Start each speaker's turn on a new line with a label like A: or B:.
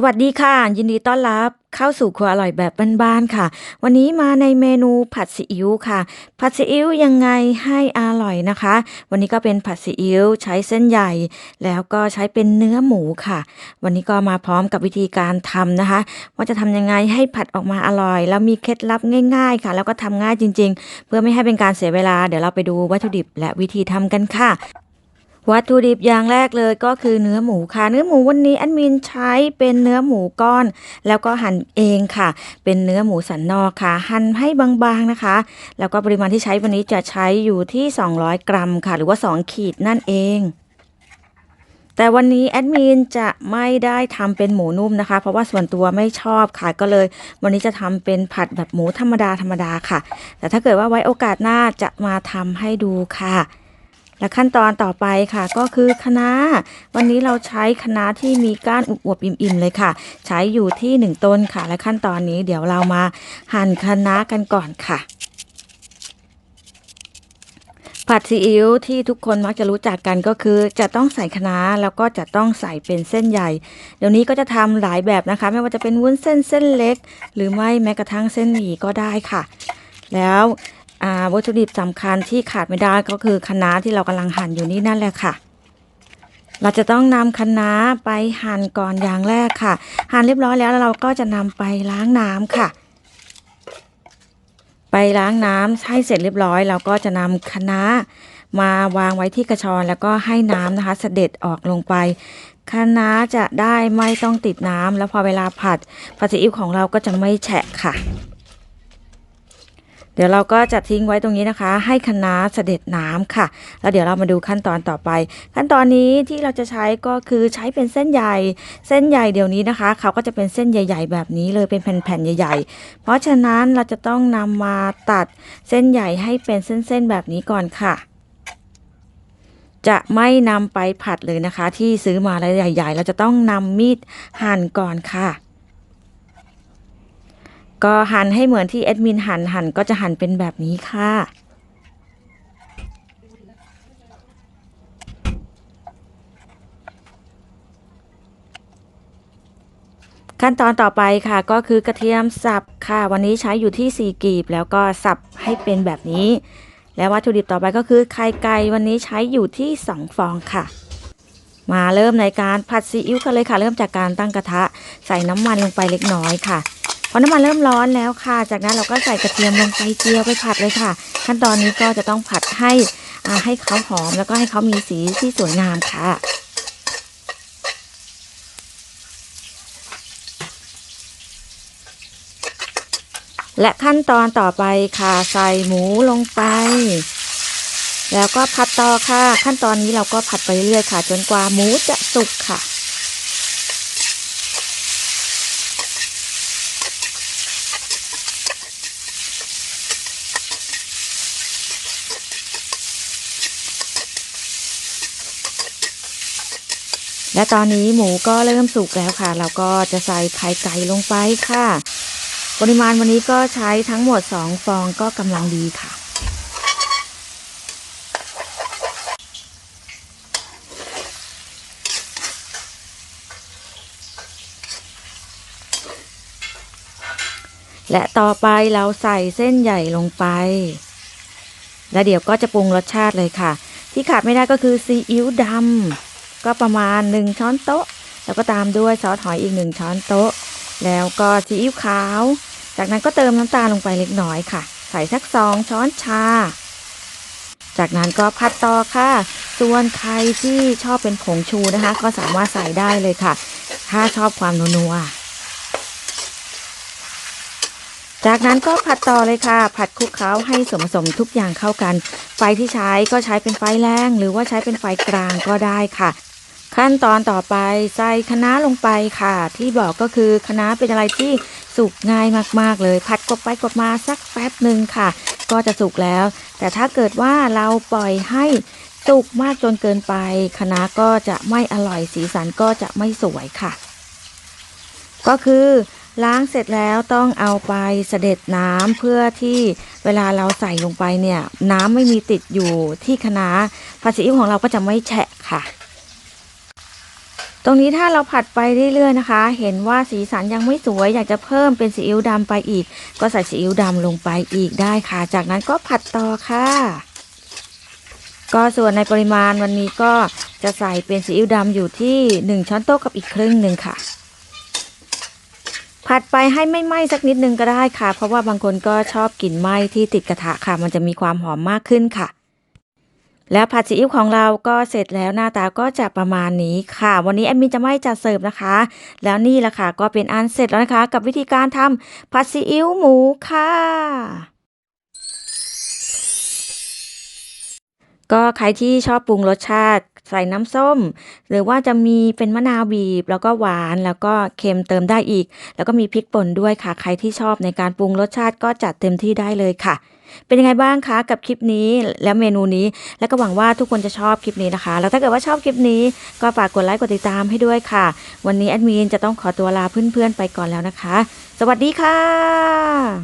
A: สวัสดีค่ะ ยินดีต้อนรับเข้าสู่ครัวอร่อยแบบบ้านๆค่ะ วันนี้มาในเมนูผัดซีอิ๊วค่ะ ผัดซีอิ๊วยังไงให้อร่อยนะคะ วันนี้ก็เป็นผัดซีอิ๊วใช้เส้นใหญ่ แล้วก็ใช้เป็นเนื้อหมูค่ะ วันนี้ก็มาพร้อมกับวิธีการทำนะคะ ว่าจะทำยังไงให้ผัดออกมาอร่อย แล้วมีเคล็ดลับง่าย ๆ ค่ะ แล้วก็ทำง่ายจริง ๆ เพื่อไม่ให้เป็นการเสียเวลาเดี๋ยวเราไปดูวัตถุดิบและวิธีทำกันค่ะ วัตถุดิบอย่างแรกเลยก็คือเนื้อหมูค่ะ เนื้อหมูวันนี้แอดมินใช้เป็นเนื้อหมูก้อน แล้วก็หั่นเองค่ะ เป็นเนื้อหมูสันนอกค่ะ หั่นให้บางๆนะคะ แล้วก็ปริมาณที่ใช้วันนี้จะใช้อยู่ที่ 200 กรัมค่ะ หรือว่า 2 ขีดนั่นเองแต่วันนี้แอดมินจะไม่ได้ทำเป็นหมูนุ่มนะคะ เพราะว่าส่วนตัวไม่ชอบค่ะก็เลย วันนี้จะทำเป็นผัดแบบหมูธรรมดาธรรมดาค่ะ แต่ถ้าเกิดว่าไว้โอกาสหน้าจะมาทำให้ดูค่ะ และขั้นตอนต่อไปค่ะก็คือคะน้าวันนี้เราใช้คะน้าที่มีก้านอวบๆอิ่มๆเลยค่ะ ใช้อยู่ที่หนึ่งต้นค่ะ และขั้นตอนนี้เดี๋ยวเรามาหั่นคะน้ากันก่อนค่ะ ผัดซีอิ๊วที่ทุกคนมักจะรู้จักกันก็คือ จะต้องใส่คะน้าแล้วก็จะต้องใส่เป็นเส้นใหญ่ เดี๋ยวนี้ก็จะทำหลายแบบนะคะ ไม่ว่าจะเป็นวุ้นเส้นเส้นเล็ก หรือไม่แม้กระทั่งเส้นหมี่ก็ได้ค่ะ แล้ว วัตถุดิบสำคัญที่ขาดไม่ได้ก็คือคะน้าที่เรากำลังหั่นอยู่นี่นั่นแหละค่ะ เราจะต้องนำคะน้าไปหั่นก่อนอย่างแรกค่ะ หั่นเรียบร้อยแล้วเราก็จะนำไปล้างน้ำค่ะ ไปล้างน้ำให้เสร็จเรียบร้อย เราก็จะนำคะน้ามาวางไว้ที่กระชอนแล้วก็ให้น้ำนะคะ เสด็จออกลงไปคะน้าจะได้ไม่ต้องติดน้ำแล้วพอเวลาผัดผัดซีอิ๊วของเราก็จะไม่แฉะค่ะ เดี๋ยวเราก็จะทิ้งไว้ตรงนี้นะคะ ให้คณะเสด็จน้ำค่ะ แล้วเดี๋ยวเรามาดูขั้นตอนต่อไป ขั้นตอนนี้ที่เราจะใช้ก็คือใช้เป็นเส้นใหญ่เส้นใหญ่เดี๋ยวนี้นะคะ เขาก็จะเป็นเส้นใหญ่ๆ แบบนี้เลยเป็นแผ่นๆใหญ่ ๆ เพราะฉะนั้นเราจะต้องนำมาตัดเส้นใหญ่ให้เป็นเส้นๆแบบนี้ก่อนค่ะจะไม่นำไปผัดเลยนะคะ ที่ซื้อมาแล้วใหญ่ ๆ เราจะต้องนำมีดหั่นก่อนค่ะ ก็หั่นให้เหมือนที่แอดมินหั่นหั่นก็จะหั่นเป็นแบบนี้ค่ะขั้นตอนต่อไปค่ะก็คือกระเทียมสับค่ะ วันนี้ใช้อยู่ที่ 4 กีบ แล้วก็สับให้เป็นแบบนี้ แล้ววัตถุดิบต่อไปก็คือไข่ไก่วันนี้ใช้อยู่ที่ 2 ฟองค่ะ มาเริ่มในการผัดซีอิ๊วกันเลยค่ะ เริ่มจากการตั้งกระทะใส่น้ำมันลงไปเล็กน้อยค่ะ พอน้ำมันเริ่มร้อนแล้วค่ะ จากนั้นเราก็ใส่กระเทียมลงไปเจียวไปผัดเลยค่ะ ขั้นตอนนี้ก็จะต้องผัดให้ให้เขาหอมแล้วก็ให้เขามีสีที่สวยงามค่ะและขั้นตอนต่อไปค่ะใส่หมูลงไป แล้วก็ผัดต่อค่ะ ขั้นตอนนี้เราก็ผัดไปเรื่อยๆค่ะ จนกว่าหมูจะสุกค่ะ และตอนนี้หมูก็เริ่มสุกแล้วค่ะ เราก็จะใส่ไข่ไก่ลงไปค่ะ ปริมาณวันนี้ก็ใช้ทั้งหมด 2 ฟองก็กำลังดีค่ะ และต่อไปเราใส่เส้นใหญ่ลงไป และเดี๋ยวก็จะปรุงรสชาติเลยค่ะ ที่ขาดไม่ได้ก็คือซีอิ๊วดำ ก็ประมาณ 1 ช้อนโต๊ะ แล้วก็ตามด้วยซอสหอยอีก 1 ช้อนโต๊ะ แล้วก็ซีอิ๊วขาว จากนั้นก็เติมน้ำตาลลงไปเล็กน้อยค่ะ ใส่สักสองช้อนชา จากนั้นก็ผัดต่อค่ะ ส่วนใครที่ชอบเป็นผงชูนะคะ ก็สามารถใส่ได้เลยค่ะ ถ้าชอบความนัวจากนั้นก็ผัดต่อเลยค่ะ ผัดคลุกเคล้าให้ส่วนผสมทุกอย่างเข้ากัน ไฟที่ใช้ก็ใช้เป็นไฟแรง หรือว่าใช้เป็นไฟกลางก็ได้ค่ะ ขั้นตอนต่อไปใส่คะน้าลงไปค่ะ ที่บอกก็คือคะน้าเป็นอะไรที่สุกง่ายมากๆเลย ผัดกบไปกบมาสักแป๊บหนึ่งค่ะ ก็จะสุกแล้ว แต่ถ้าเกิดว่าเราปล่อยให้สุกมากจนเกินไปคะน้าก็จะไม่อร่อยสีสันก็จะไม่สวยค่ะ ก็คือล้างเสร็จแล้วต้องเอาไปเสด็จน้ำเพื่อที่เวลาเราใส่ลงไปเนี่ย น้ำไม่มีติดอยู่ที่คะน้าผัดซีอิ๊วของเราก็จะไม่แฉะค่ะ รงนี้ถ้าเราผัดไปเรื่อยๆนะคะ เห็นว่าสีสันยังไม่สวย อยากจะเพิ่มเป็นซีอิ๊วดำไปอีก ก็ใส่ซีอิ๊วดำลงไปอีกได้ค่ะ จากนั้นก็ผัดต่อค่ะ ก็ส่วนในปริมาณวันนี้ก็จะใส่เป็นซีอิ๊วดำอยู่ที่ 1 ช้อนโต๊ะกับอีกครึ่งหนึ่งค่ะ ผัดไปให้ไม่ไหม้สักนิดนึงก็ได้ค่ะ เพราะว่าบางคนก็ชอบกลิ่นไหม้ที่ติดกระทะค่ะ มันจะมีความหอมมากขึ้นค่ะ แล้วผัดซีอิ๊วของเราก็เสร็จแล้วหน้าตาก็จะประมาณนี้ค่ะ วันนี้แอดมินจะไม่จัดเสิร์ฟนะคะ แล้วนี่แหละค่ะก็เป็นอันเสร็จแล้วนะคะ กับวิธีการทำผัดซีอิ๊วหมูค่ะก็ใครที่ชอบปรุงรสชาติใส่น้ำส้ม หรือว่าจะมีเป็นมะนาวบีบ แล้วก็หวานแล้วก็เค็มเติมได้อีก แล้วก็มีพริกป่นด้วยค่ะ ใครที่ชอบในการปรุงรสชาติก็จัดเต็มที่ได้เลยค่ะ เป็นยังไงบ้างคะกับคลิปนี้และเมนูนี้ แล้วก็หวังว่าทุกคนจะชอบคลิปนี้นะคะ แล้วถ้าเกิดว่าชอบคลิปนี้ก็ฝากกดไลค์กดติดตามให้ด้วยค่ะ วันนี้แอดมินจะต้องขอตัวลาเพื่อนๆไปก่อนแล้วนะคะ สวัสดีค่ะ